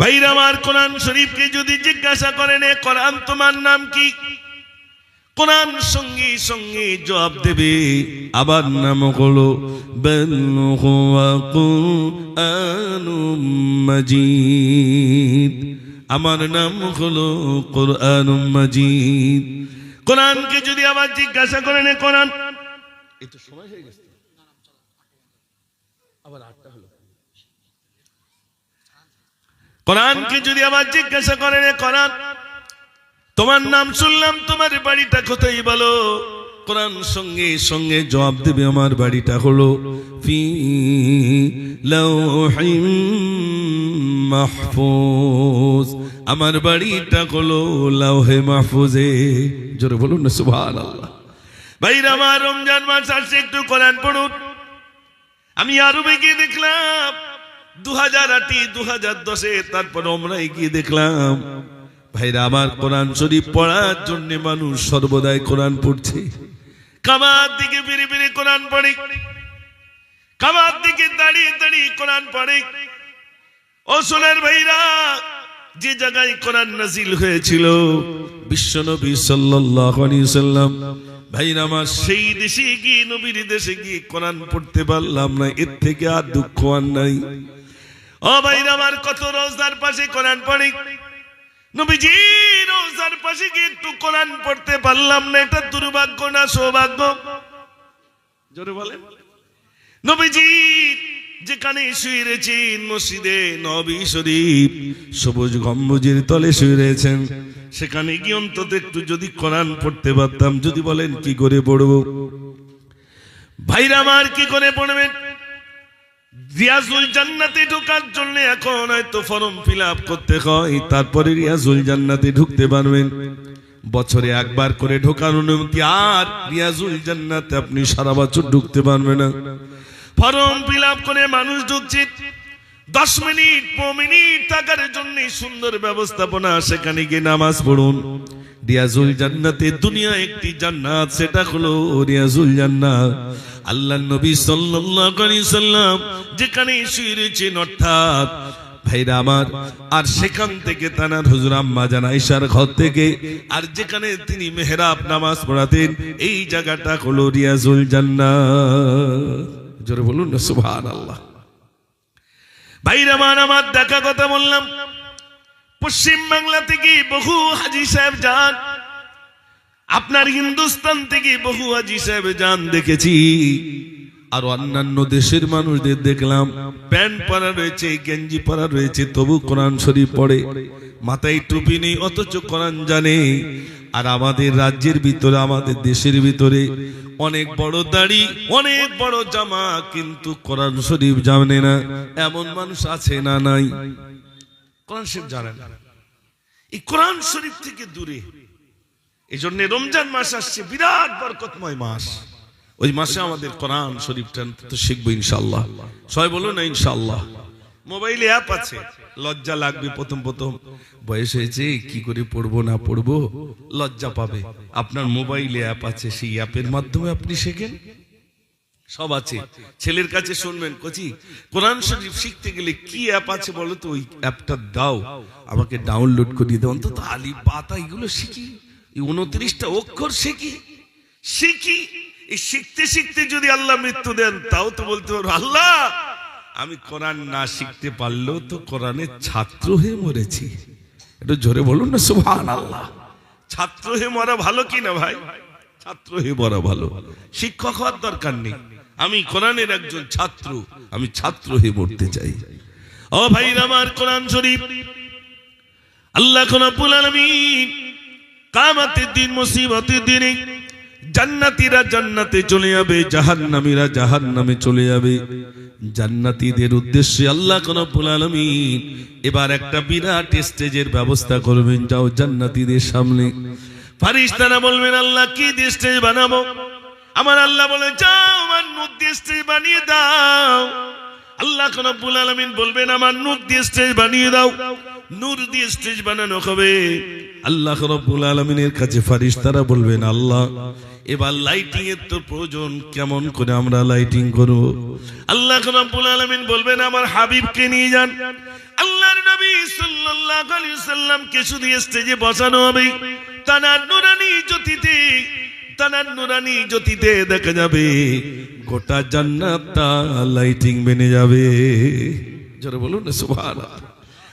ভাইরা আমার কোরআন শরীফকে যদি জিজ্ঞাসা করেন, এ কোরআন তোমার নাম কি? কোরআন সঙ্গে সঙ্গে জবাব দেবে আবার নাম হলো মাজিদ। আমার নাম হলো কোরআন মাজিদ। কোরআনকে যদি আবার জিজ্ঞাসা করেন, এ কোরআন? একটু সময় হয়ে গেছে। আবার আটটা হলো। কোরআনকে যদি আবার জিজ্ঞাসা করেন কোরআন, তোমার নাম শুনলাম, তোমার বাড়িটা কোথায় বলো? কোরআন সঙ্গে সঙ্গে জবাব দেবে, আমার বাড়িটা হলো ফি মাহফুজ। আমার বাড়িটা হলো লাউহে মাহফুজে। জোরে বলুন না, সুবহানাল্লাহ। ভাইরা, আমার রমজান মাস আসছে, একটু কোরআন পড়ুন। আমি আরবে গিয়ে দেখলাম দু হাজার আটি দু হাজার দশে দেখলাম, ভাইরা, আমার পড়ার জন্য মানুষ সর্বদাই পড়ছে। দিকে দাঁড়িয়ে দাঁড়িয়ে ও ভাইরা, যে জায়গায় নাজিল হয়েছিল বিশ্বনবী সাল্লাম, ভাইরা, আমার সেই দেশে গিয়ে, নবীর দেশে গিয়ে কোরআন পড়তে পারলাম না, এর থেকে আর দুঃখ আর নাই। ও ভাইরা আমার কত রোজদার পাশে কোরআন পড়ে। নবীজি, রোজার পাশে গিয়ে একটু কোরআন পড়তে পারলাম না, এটা দুর্ভাগ্য না সৌভাগ্য? জোরে বলেন। নবীজি, যেখানে শুয়ে রয়েছেন মসজিদে নবী শরীফ, সবুজ গম্বুজের তলে শুয়ে রয়েছেন, সেখানে গিয়ে অন্তত একটু যদি কোরআন পড়তে পারতাম, যদি বলেন কি করে পড়ব? ভাইরা আমার কি করে পড়বেন? রিয়াজুল জান্নাতে ঢোকার জন্য এখন হয়তো ফর্ম ফিল করতে হয়, তারপরে রিয়াজুল জান্নাতে ঢুকতে পারবেন। বছরে একবার করে ঢোকার অনুমতি আর রিয়াজুল জান্নাতে আপনি সারা বছর ঢুকতে না। ফর্ম ফিল করে মানুষ ঢুকছে, দশ মিনিট, পনেরো মিনিট থাকার জন্য সুন্দর ব্যবস্থাপনা, সেখানে গিয়ে নামাজ পড়ুন। রিয়াজুল জান্নাতে দুনিয়া একটি জান্নাত, সেটা হলো রিয়াজুল জান্নাত। আল্লাহ নবী সাল্লাম যেখানে শুয়ে রয়েছেন অর্থাৎ ভাইরা আমার, আর সেখান থেকে তানার হুজুর আম্মা ঘর থেকে, আর যেখানে তিনি মেহরাব নামাজ পড়াতেন, এই জায়গাটা হলো রিয়াজুল জান্নাত। জোরে বলুন না, সুবহানাল্লাহ। ভাইরা আমার আমার দেখা কথা বললাম। পশ্চিম বাংলা থেকে বহু হাজি সাহেব যান আপনার হিন্দুস্তান থেকে বহু হাজি সাহেব যান দেখেছি। আর অন্যান্য দেশের মানুষদের দেখলাম। প্যান্ট পরা রয়েছে, গেঞ্জি পরা রয়েছে, তবু কোরআন শরীফ পড়ে। মাথায় টুপি নেই, অথচ কোরআন জানে। আর আমাদের রাজ্যের ভিতরে, আমাদের দেশের ভিতরে অনেক বড় দাড়ি, অনেক বড় জামা, কিন্তু কোরআন শরীফ জানে না। এমন মানুষ আছে না নাই? কোরআন শরীফ জানে না। এই কোরআন শরীফ থেকে দূরে। এই রমজান মাস আসছে, বিরাট বরকতময় মাস। ওই মাসে আমাদের কোরআন শরীফটা তো শিখব ইনশাল্লাহ সবাই বলুন না ইনশাল্লাহ মোবাইলে অ্যাপ আছে, লজ্জা লাগবে প্রথম প্রথম। বয়স হয়েছে, কি করে পড়ব না পড়ব? লজ্জা পাবে। আপনার মোবাইলে অ্যাপ আছে, সেই অ্যাপের মাধ্যমে আপনি শেখেন? সব আছে। ছেলের কাছে শুনবেন, কচি, কোরআন শরীফ শিখতে গেলে কি অ্যাপ আছে বলো তো? ওই অ্যাপটা দাও। আমাকে ডাউনলোড করিয়ে দাও। অন্তত আলি পাতা এগুলো শিখি। এই উনত্রিশটা অক্ষর শিখি শিখি এই শিখতে শিখতে যদি আল্লাহ মৃত্যু দেন, তাও তো বলতে পারো আল্লাহ! আমি কোরআন না শিখতে পারলেও তো কোরআনের ছাত্র হয়ে মরেছি। একটু জোরে বলুন না সুবহান আল্লাহ ছাত্র হয়ে মরা ভালো কি না ভাই? ছাত্র হয়ে মরা ভালো। শিক্ষক হওয়ার দরকার নেই। আমি কোরআনের একজন ছাত্র, আমি ছাত্র হয়ে মরতে চাই। ও ভাই আমার কোরআন শরীফ, আল্লাহ কোরআন আলামিন কামাতের দিন, মুসিবতের দিনে জান্নাতীরা জান্নাতে চলে যাবে, জাহান্নামীরা জাহান্নামে চলে যাবে। জান্নাতীদের উদ্দেশ্যে আল্লাহ রব্বুল আলামিন এবার একটা বিরাট স্টেজের ব্যবস্থা করবেন, যাও জান্নাতীদের সামনে। ফারিস্তারা বলবেন, আল্লাহ, কি স্টেজ বানাবো? আমার আল্লাহ বলে যাও, আমার নূর দিয়ে স্টেজ বানিয়ে দাও। আল্লাহ রব্বুল আলামিন বলবেন, আমার নূর দিয়ে স্টেজ বানিয়ে দাও। নূর দিয়ে স্টেজ বানানো হবে। আল্লাহ রব্বুল আলমিনের কাছে ফারিস্তারা বলবেন, আল্লাহ, এবার লাইটিং এর তো প্রয়োজন, কেমন করে আমরা লাইটিং করব? আল্লাহ রব্বুল আলমিন বলবেন, আমার হাবিবকে নিয়ে যান। আল্লাহর নবী সাল্লাল্লাহু আলাইহি সাল্লামকে শুধু স্টেজে বসানো হবে। তানার নুরানি জ্যোতিতে তানার নুরানি জ্যোতিতে দেখা যাবে। গোটা জান্নাতটা লাইটিং বেনে যাবে। জোরে বলুন, সুবহানাল্লাহ।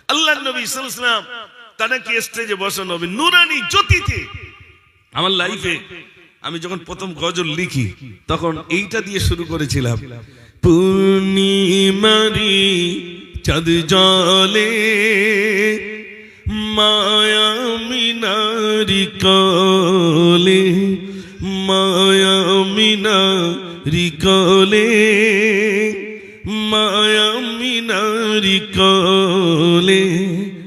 আল্লাহর নবী সাল্লাম তানাকে স্টেজে বসানো হবে। নুরানি জ্যোতিতে। আমার লাইফে আমি যখন প্রথম গজল লিখি, তখন এইটা দিয়ে শুরু করেছিলাম। পূর্ণিমারি চাঁদ জলে মায়া মিনারি কলে মায়া মিনারি কলে, মায়া মিনারি কলে।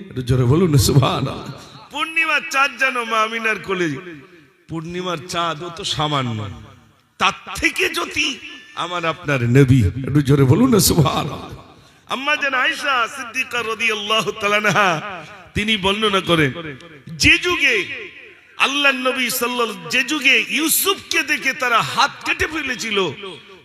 একটু জোরে বলুন, সুবহানাল্লাহ। পূর্ণিমার চাঁদ যেন মামিনার কোলে। পূর্ণিমার চাঁদ ও তো সামান্য। তার থেকে যদি আমার আপনার নবী। একটু জোরে বলুন সুভান আম্মা যেন আয়সা সিদ্দিকা তাআলা আনহা, তিনি বর্ণনা করেন, যে যুগে আল্লাহ নবী সাল্লাল্লাহু যে যুগে ইউসুফকে দেখে তারা হাত কেটে ফেলেছিল,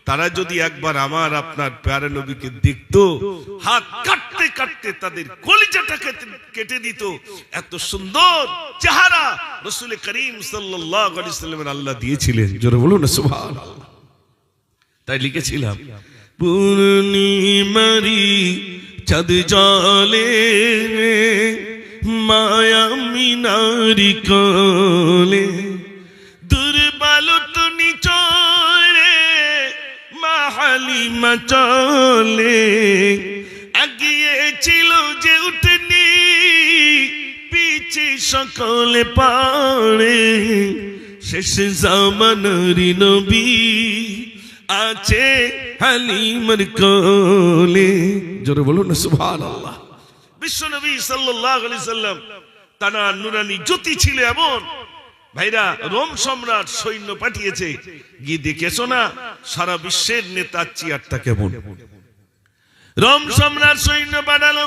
তারা যদি একবার আমার, আপনার প্যারে নবীকে দেখতো, হাত কাটতে কাটতে তাদের কলিজাটা কেটে- দিত। এত সুন্দর চেহারা রসুল করিম সাল্লামের আল্লাহ দিয়েছিলেন। জোরে বলুন না, সুবহানাল্লাহ। তাই লিখেছিলাম পূর্ণিমারি চাঁদ জলে মায়া মিনারি কলে দুর্বালত নিচরে মাহালি চলে। আগিয়েছিল যে উঠনি, পিছে সকলে পাড়ে। শেষ জামানারি নবী আছে হালিমার কোলে। জোরে বলুন সুবহানাল্লাহ। বিশ্ব নবী সাল্লাল্লাহু আলাইহি সাল্লাম তারা নুরানি জ্যোতি ছিল এমন। ভাইরা, রোম সম্রাট সৈন্য পাঠিয়েছে। গিয়ে দেখেছ না, সারা বিশ্বের নেতা চেয়ারটা কেমন? রোম সম্রাট সৈন্য পাঠালো।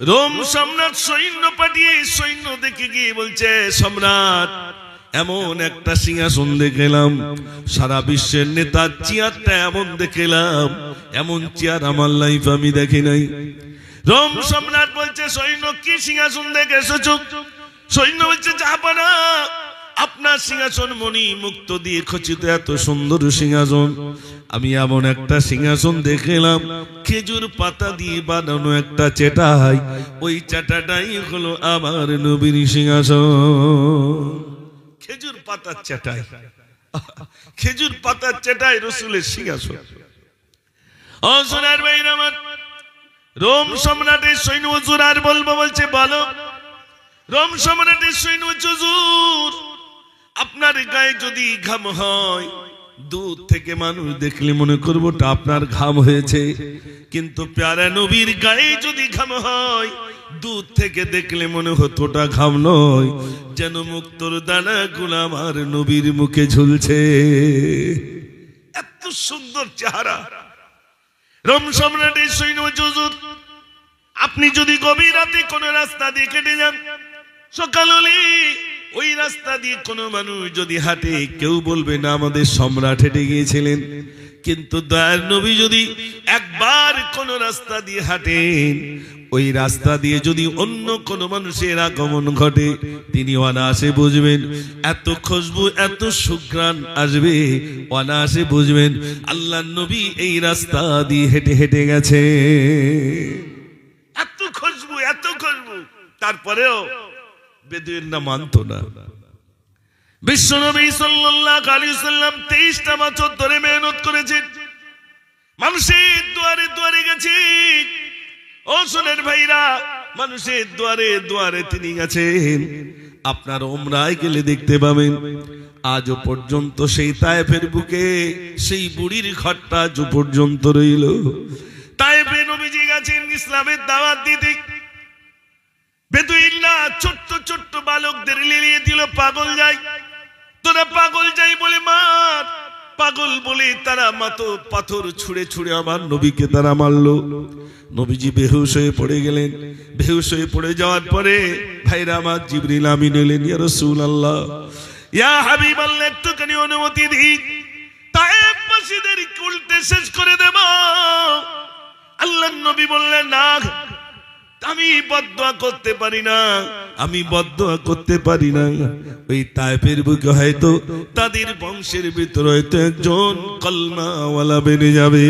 রোম সম্রাট সৈন্য পাঠিয়ে সৈন্য দেখে গিয়ে বলছে, সম্রাট, এমন একটা সিংহাসন দেখলাম। সারা বিশ্বের নেতার চেয়ারটা এমন দেখলাম। এমন চেয়ার আমার লাইফ আমি দেখি নাই। রোম সম্রাট বলছে, সৈন্য, কি সিংহাসন দেখে এসেছ? সৈন্য বলছে জাহাপানা আপনার সিংহাসন মণি মুক্ত দিয়ে খচিত এত সুন্দর সিংহাসন। আমি এমন একটা সিংহাসন দেখলাম খেজুর পাতা দিয়ে বানানো একটা চেটাই। ওই চাটাটাই হলো আমার নবীর সিংহাসন। খেজুর পাতার চেটাই। খেজুর পাতার চেটাই রসুলের সিংহাসন। ও সোনার ভাইরা আমার রোম সম্রাটের সৈন্য হুজুর আর বলব, বলছে, বলো, রোম সম্রাটের সৈন্য হুজুর, আপনার গায়ে যদি ঘাম হয়, দূর থেকে মানুষ দেখলে মনে করব আপনার ঘাম হয়েছে। কিন্তু প্যারা নবীর গায়ে যদি ঘাম হয়, দূর থেকে দেখলে মনে হতো ঘাম নয়, যেন মুক্তর দানা গুলো আমার নবীর মুখে ঝুলছে। এত সুন্দর চেহারা। রোম সম্রাটের সৈন্য হুজুর। আপনি যদি গভীর রাতে কোন রাস্তা দিয়ে কেটে যান, সকাল হলে ওই রাস্তা দিয়ে কোনো মানুষ যদি হাঁটে, কেউ বলবে না আমাদের সম্রাট হেঁটে গিয়েছিলেন। কিন্তু দয়ার নবী যদি একবার কোন রাস্তা দিয়ে হাঁটেন, ওই রাস্তা দিয়ে যদি অন্য কোন মানুষের আগমন ঘটে, তিনি অনায়াসে বুঝবেন, এত খুশবু, এত সুঘ্রাণ আসবে, অনায়াসে বুঝবেন, আল্লাহ নবী এই রাস্তা দিয়ে হেঁটে হেঁটে গেছে। এত খুশবু এত খুশবু। তারপরেও বেদুইনরা মানতো না। বিশ্বনবী সাল্লাম 23টা বছর ধরে মেহনত মানুষের দুয়ারে দুয়ারে ও ভাইরা, মানুষের দুয়ারে দুয়ারে তিনি গেছেন। আপনার ওমরায় গেলে দেখতে পাবেন। আজও পর্যন্ত সেই তায়েফের বুকে, সেই বুড়ির ঘরটা আজও পর্যন্ত রইল। তায়েফে নবীজি গেছেন ইসলামের দাওয়াত দিতে। বেদুইল্লা ছোট্ট বালকদের লিলিয়ে দিল, পাগল যাই। তোরা পাগল যাই বলে মার। পাগল বলে তারা মাতো পাথর ছুঁড়ে ছুঁড়ে আমার নবীকে তারা মারলো। নবীজি বেহুশ হয়ে পড়ে গেলেন। বেহুশ হয়ে পড়ে যাওয়ার পরে ভাইরা আমার জিবরিল আমিন এলেন, ইয়া আল্লাহ ইয়া হাবিব আল্লাহ একটুখানি অনুমতি দিই তায়েব মসজিদের উল্টে শেষ করে দেব। আল্লাহ নবী বললেন না আমি বদয়া করতে পারি না। আমি বদ্ধ করতে পারি না ওই তাইফের বুকে হয়তো তাদের বংশের ভিতরে হয়তো একজন কলমাওয়ালা বেড়ে যাবে।